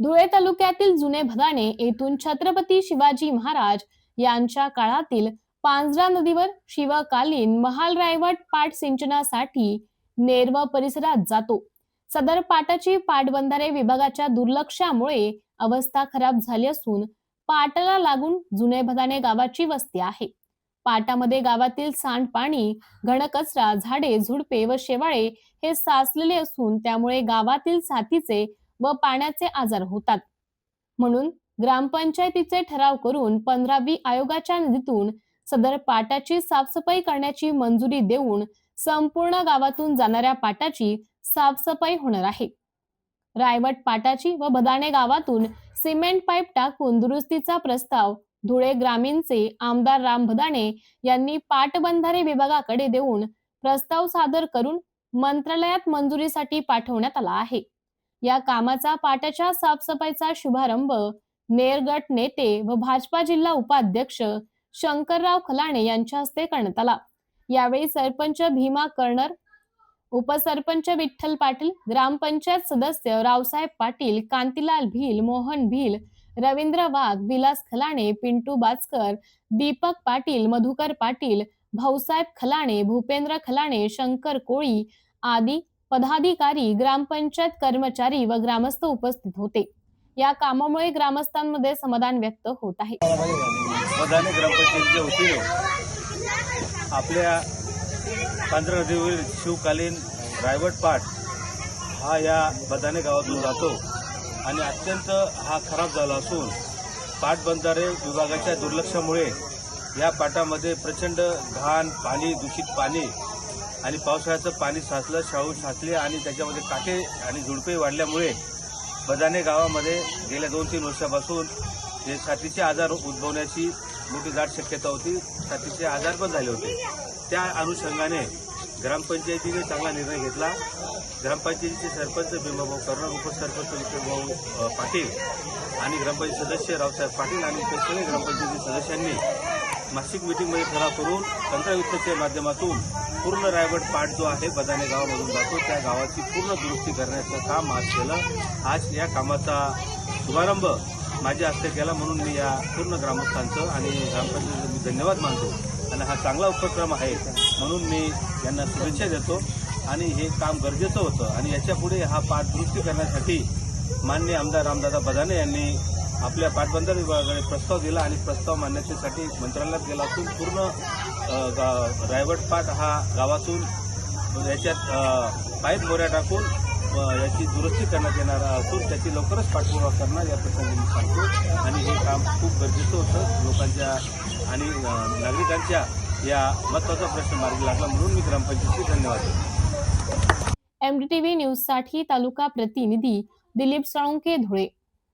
धुळे तालुक्यातील जुने भदाणे येथून छत्रपती शिवाजी महाराज यांच्या काळातील पांझरा नदीवर शिवकालीन महाल रायवट पाट सिंचनासाठी नेरव परिसरात जातो. सदर पाटाची पाटबंधारे विभागाच्या दुर्लक्षामुळे अवस्था खराब झाली असून पाटाला लागून जुने भदाणे गावाची वस्ती आहे. पाटामध्ये गावातील सांडपाणी घनकचरा झाडे झुडपे व शेवाळे हे साचलेले असून त्यामुळे गावातील साथीचे व पाण्याचे आजार होतात. म्हणून ग्रामपंचायतीचे ठराव करून पंधरावी आयोगाच्या निधीतून सदर पाटाची साफसफाई करण्याची मंजुरी देऊन संपूर्ण गावातून जाणाऱ्या पाटाची साफसफाई होणार आहे. रायवट पाटाची व बदाणे गावातून सिमेंट पाईप टाकून दुरुस्तीचा प्रस्ताव धुळे ग्रामीणचे आमदार राम भदाणे यांनी पाटबंधारे विभागाकडे देऊन प्रस्ताव सादर करून मंत्रालयात मंजुरीसाठी पाठवण्यात आला आहे. या कामाचा पाटाच्या साफसफाईचा शुभारंभ नेरगट नेते व भाजपा जिल्हा उपाध्यक्ष शंकरराव खलाणे यांच्या हस्ते करण्यात आला. यावेळी सरपंच भीमा कर्णर उपसरपंच विठ्ठल पाटील ग्रामपंचायत सदस्य रावसाहेब पाटील कांतीलाल भील मोहन भील रवींद्र वाघ विलास खलाणे पिंटू बाचकर दीपक पाटील मधुकर पाटील भाऊसाहेब खलाणे भूपेंद्र खलाणे शंकर कोळी आदी पदाधिकारी ग्रामपंचायत कर्मचारी व ग्रामस्थ उपस्थित होते. या कामामुळे ग्रामस्थांमध्ये समाधान व्यक्त होत आहे. ग्रामपंचायतीच्या वतीने आपल्या पांढरा नदीवरील शिवकालीन रायवट पाट हा या बदाने गावातून जातो आणि अत्यंत हा खराब झाला असून पाटबंधारे विभागाच्या दुर्लक्षामुळे या पाटामध्ये प्रचंड घाण पाणी दूषित पाणी आणि पावसाळ्याचं पाणी साचलं शाळू साचले आणि त्याच्यामध्ये काटे आणि झुडपे वाढल्यामुळे बदाने गावामध्ये गेल्या दोन तीन वर्षापासून जे साथीचे आजार उद्भवण्याची मोठी दाट शक्यता होती. साथीचे आजार पण झाले होते. त्या अनुषंगाने ग्रामपंचायतीने चांगला निर्णय घेतला. ग्रामपंचायतीचे सरपंच भीमाभाऊ कर्णर उपसरपंच विक्रमभाऊ पाटील आणि ग्रामपंचायत सदस्य रावसाहेब पाटील आणि इतर सगळे ग्रामपंचायती सदस्यांनी मासिक मिटिंगमध्ये ठराव करून तंत्रयुक्तच्या माध्यमातून पूर्ण रायवट पाट जो आहे बदाने गावामधून जातो. त्या गावाची पूर्ण दुरुस्ती करण्याचं काम आज केलं. आज या कामाचा शुभारंभ माझ्या हस्ते केला म्हणून मी या पूर्ण ग्रामस्थांचं आणि ग्रामपंचायतीचं मी धन्यवाद मानतो. आणि हा चांगला उपक्रम आहे म्हणून मी यांना शुभेच्छा देतो. आणि हे काम गरजेचं होतं. आणि याच्यापुढे हा पाठ दुरुस्ती करण्यासाठी मान्य आमदार रामदादा बदाने यांनी आपल्या पाटबंधारे विभागाकडे प्रस्ताव दिला आणि प्रस्ताव मान्यतेसाठी मंत्रालयात गेला असून पूर्ण अ, रायवट पाट हा गावातून याच्यात पाईप मोऱ्या टाकून याची दुरुस्ती करण्यात येणार असून त्याची लवकरच पाठपुरावा करणार या प्रसंगी मी सांगतो. आणि हे काम खूप गरजेचं होतं. लोकांच्या आणि नागरिकांच्या या महत्त्वाचा प्रश्न मार्गी लागला म्हणून मी ग्रामपंचायतीचे धन्यवाद एमडीटीव्ही न्यूजसाठी तालुका प्रतिनिधी दिलीप साळुंके धुळे.